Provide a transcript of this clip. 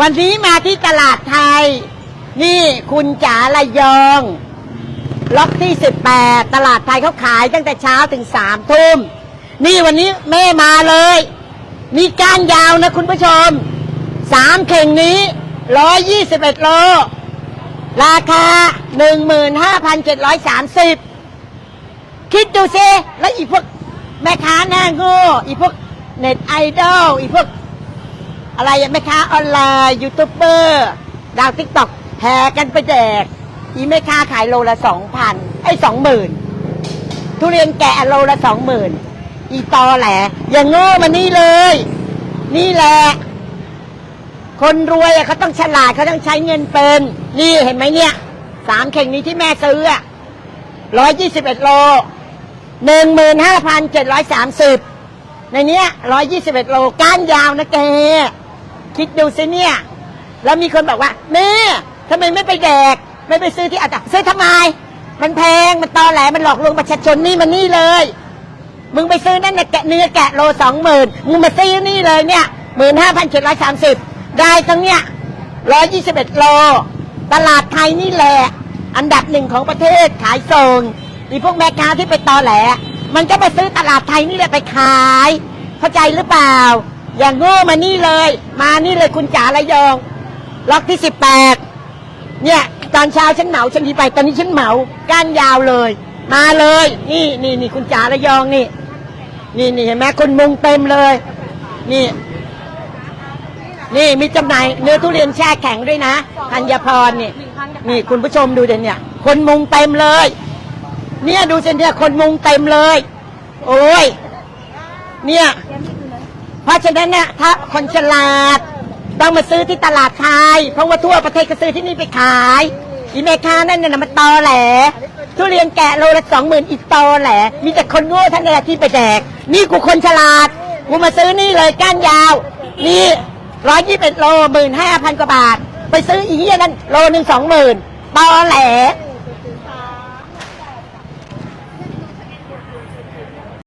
วันนี้มาที่ตลาดไทย นี่คุณจ๋าระยอง ล็อกที่ 18 ตลาดไทยเขาขายตั้งแต่เช้าถึง3ทุ่ม นี่วันนี้แม่มาเลย มีก้านยาวนะคุณผู้ชมสามเข่งนี้ 121 โล ราคา 15,730 คิดดูซิแล้วอีพวกแม่ค้าหน้าโง่อีพวกเน็ตไอดอลอีพวก อะไรอะแม่ค้าออนไลน์ยูทูบเบอร์ดาวทิกตอกแห่กันไปแดกอีแม่ค้าขายโลละสองพันไอ้สองหมื่นทุเรียนแกะโลละสองหมื่นอีตอแหลอย่างโง่มานี่เลย นี่แหละ คนรวยเขาต้องฉลาดเขาต้องใช้เงินเป็น นี่เห็นไหมเนี่ยสามเข่งนี้ที่แม่ซื้ออะร้อยยี่สิบเอ็ดโลหนึ่งหมื่นห้าพันเจ็ดร้อยสามสิบในเนี้ยร้อยยี่สิบเอ็ดโลก้านยาวนะแก คิดดูสิเนี่ย แล้วมีคนบอกว่า แม่ทำไมไม่ไปแดก ไม่ไปซื้อที่อัตตาซื้อทำไม มันแพงมันตอแหลมันหลอกลวงประชาชนนี่มันนี่เลย มึงไปซื้อนั่นน่ะแกะเนื้อแกะโลสองหมื่นมึงมาซื้อนี่เลยเนี่ยหมื่นห้าพันเจ็ดร้อยสามสิบได้ตั้งเนี่ยร้อยยี่สิบเอ็ดโล ตลาดไทยนี่แหละ อันดับหนึ่งของประเทศขายส่งมีพวกแม่ค้าที่ไปตอแหล มันก็มาซื้อตลาดไทยนี่แหละไปขาย เข้าใจหรือเปล่า อย่างโง่มานี่เลย มานี่เลยคุณจ๋าระยอง ล็อกที่สิบแปดเนี่ย ตอนเช้าฉันเหมาฉันดีไปตอนนี้ฉันเหมาก้านยาวเลย มาเลย นี่นี่นี่คุณจ๋าระยองนี่ นี่นี่เห็นไหมคนมุงเต็มเลย นี่ นี่มีจำหน่ายเนื้อทุเรียนแช่แข็งด้วยนะธัญพรนี่ นี่คุณผู้ชมดูเดี๋ยวเนี่ย คนมุงเต็มเลย เนี่ยดูเส้นเนี่ยคนมุงเต็มเลย โอ้ยเนี่ย เพราะฉะนั้นเนี่ยถ้าคนฉลาด ต้องมาซื้อที่ตลาดไทย เพราะว่าทั่วประเทศก็ซื้อที่นี่ไปขายอีเมคานั่นน่ะมันตอแหลทุเรียนแกะโลละสองหมื่นอีตอแหลมีแต่คนโง่ท่านนี่แหละที่ไปแดก นี่กูคนฉลาด กูมาซื้อนี่เลยก้านยาว นี่ร้อยยี่สิบเอ็ดโลหมื่นห้าพันกว่าบาท ไปซื้ออีกอย่างนั้นโลหนึ่งสองหมื่นตอแหล